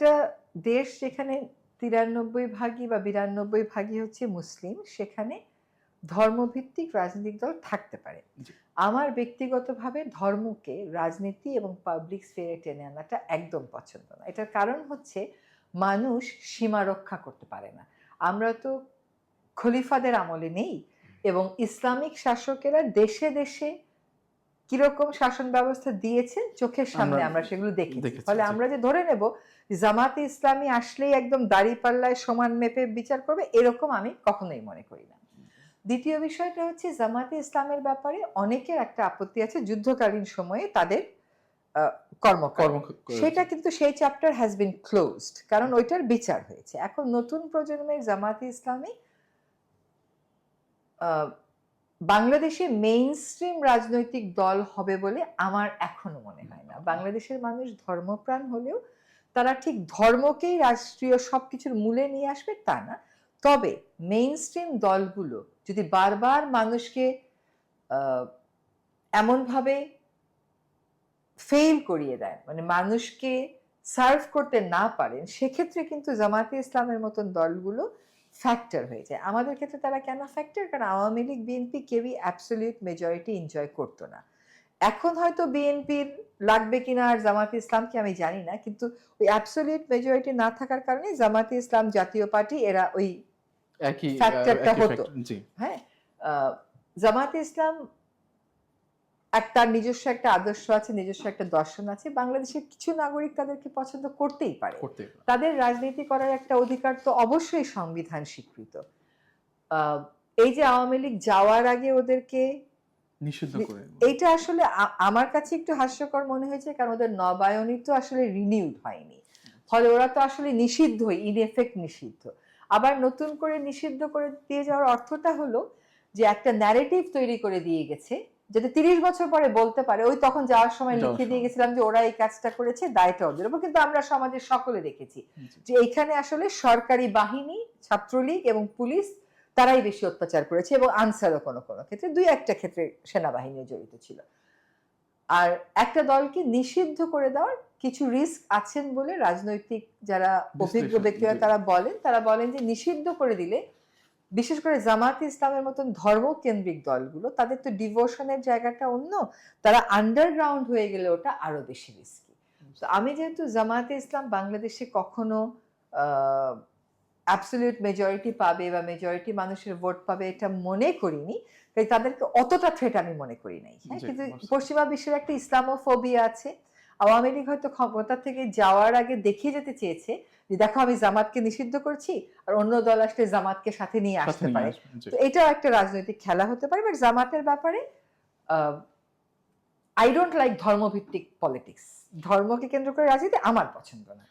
একটা দেশ যেখানে তিরানব্বই ভাগই বা বিরানব্বই ভাগই হচ্ছে মুসলিম সেখানে ধর্মভিত্তিক রাজনৈতিক দল থাকতে পারে। আমার ব্যক্তিগতভাবে ধর্মকে রাজনীতি এবং পাবলিক স্ফেয়ারে টেনে আনাটা একদম পছন্দ না। এটার কারণ হচ্ছে মানুষ সীমা রক্ষা করতে পারে না। আমরা তো খলিফাদের আমলে নেই এবং ইসলামিক শাসকেরা দেশে দেশে কীরকম শাসন ব্যবস্থা দিয়েছেন চোখের সামনে আমরা সেগুলো দেখেছি, ফলে আমরা যে ধরে নেব জামাতে ইসলামী আসলেই একদম দাড়ি পাল্লায় সমান মেপে বিচার করবে এরকম আমি কখনোই মনে করি না। দ্বিতীয় বিষয়টা হচ্ছে জামাতে ইসলামের ব্যাপারে অনেকের একটা আপত্তি আছে যুদ্ধকালীন সময়ে তাদের কর্ম সেটা কিন্তু সেই চ্যাপ্টার হ্যাজ বিন ক্লোজড কারণ ওইটার বিচার হয়েছে। এখন নতুন প্রজন্মের জামাতে ইসলামী আহ, বাংলাদেশে মেইন স্ট্রিম রাজনৈতিক দল হবে বলে আমার এখনও মনে হয় না। বাংলাদেশের মানুষ ধর্মপ্রাণ হলেও তারা ঠিক ধর্মকেই রাষ্ট্রীয় সবকিছুর মূলে নিয়ে আসবে তা না। তবে মেইন স্ট্রিম দলগুলো যদি বারবার মানুষকে এমনভাবে ফেল করিয়ে দেয় মানে মানুষকে সার্ভ করতে না পারেন, সেক্ষেত্রে কিন্তু জামাতে ইসলামের মতন দলগুলো ফ্যাক্টর হয়ে যায়। আমাদের ক্ষেত্রে তারা কেন ফ্যাক্টর কারণ আওয়ামী লীগ বিএনপি কেউই অ্যাবসলিউট মেজরিটি এনজয় করতো না। এখন হয়তো বিএনপির লাগবে কিনা আর জামাতে ইসলামকে আমি জানি না কিন্তু ওই অ্যাবসলিউট মেজরিটি না থাকার কারণে জামাতে ইসলাম জাতীয় পার্টি এরা ওই ফ্যাক্টরটা হতো। হ্যাঁ? জামাতে ইসলাম এক তার নিজস্ব একটা আদর্শ আছে নিজস্ব একটা দর্শন আছে। বাংলাদেশের কিছু নাগরিক তাদেরকে পছন্দ করতেই পারে। তাদের রাজনীতি করার একটা অধিকার তো অবশ্যই সংবিধান স্বীকৃত। এই যে আওয়ামী লীগ যাওয়ার আগে ওদেরকে নিষিদ্ধ করে এইটা আসলে আমার কাছে একটু হাস্যকর মনে হয়েছে কারণ ওদের নবায়নই তো আসলে রিনিউড হয়নি। ফলে ওরা তো আসলে নিষিদ্ধ ইন এফেক্ট নিষিদ্ধ। আবার নতুন করে নিষিদ্ধ করে দিয়ে যাওয়ার অর্থটা হলো যে একটা ন্যারেটিভ তৈরি করে দিয়ে গেছে যাতে তিরিশ বছর পরে বলতে পারে ওই তখন যাওয়ার সময় লিখে দিয়ে গেছিলাম যে ওরা এই কাজটা করেছে দায়টা ওদের। উপর কিন্তু আমরা সমাজের সকলে দেখেছি যে এখানে আসলে সরকারি বাহিনী ছাত্রলীগ এবং পুলিশ তারাই বেশি অত্যাচার করেছে এবং আনসারও কোনো কোনো ক্ষেত্রে। দুই একটা ক্ষেত্রে সেনাবাহিনীও জড়িত ছিল। আর একটা দলকে নিষিদ্ধ করে দেওয়ার কিছু রিস্ক আছেন বলে রাজনৈতিক যারা অভিজ্ঞ ব্যক্তিরা তারা বলেন। তারা বলেন যে নিষিদ্ধ করে দিলে বিশেষ করে জামাত ইসলামের মতন ধর্মকেন্দ্রিক দলগুলো তাদের তো ডিভোশনের জায়গাটা অন্য তারা আন্ডারগ্রাউন্ড হয়ে গেলে ওটা আরও বেশি রিস্কি তো আমি যেহেতু জামাতে ইসলাম বাংলাদেশে কখনো অ্যাবসলিউট মেজরিটি পাবে বা মেজরিটি মানুষের ভোট পাবে এটা মনে করিনি তাই তাদেরকে অতটা থ্রেট আমি মনে করি নাই। হ্যাঁ কিন্তু পশ্চিমা বিশ্বের একটা ইসলামোফোবিয়া আছে আওয়ামী লীগ হয়তো ক্ষমতা থেকে যাওয়ার আগে দেখিয়ে যেতে চেয়েছে যে দেখো আমি জামাতকে নিষিদ্ধ করছি আর অন্য দল আসলে জামাতকে সাথে নিয়ে আসতে পারে। তো এটাও একটা রাজনৈতিক খেলা হতে পারে বাট জামাতের ব্যাপারে আই ডোন্ট লাইক ধর্মভিত্তিক পলিটিক্স ধর্মকে কেন্দ্র করে রাজনীতি আমার পছন্দ না।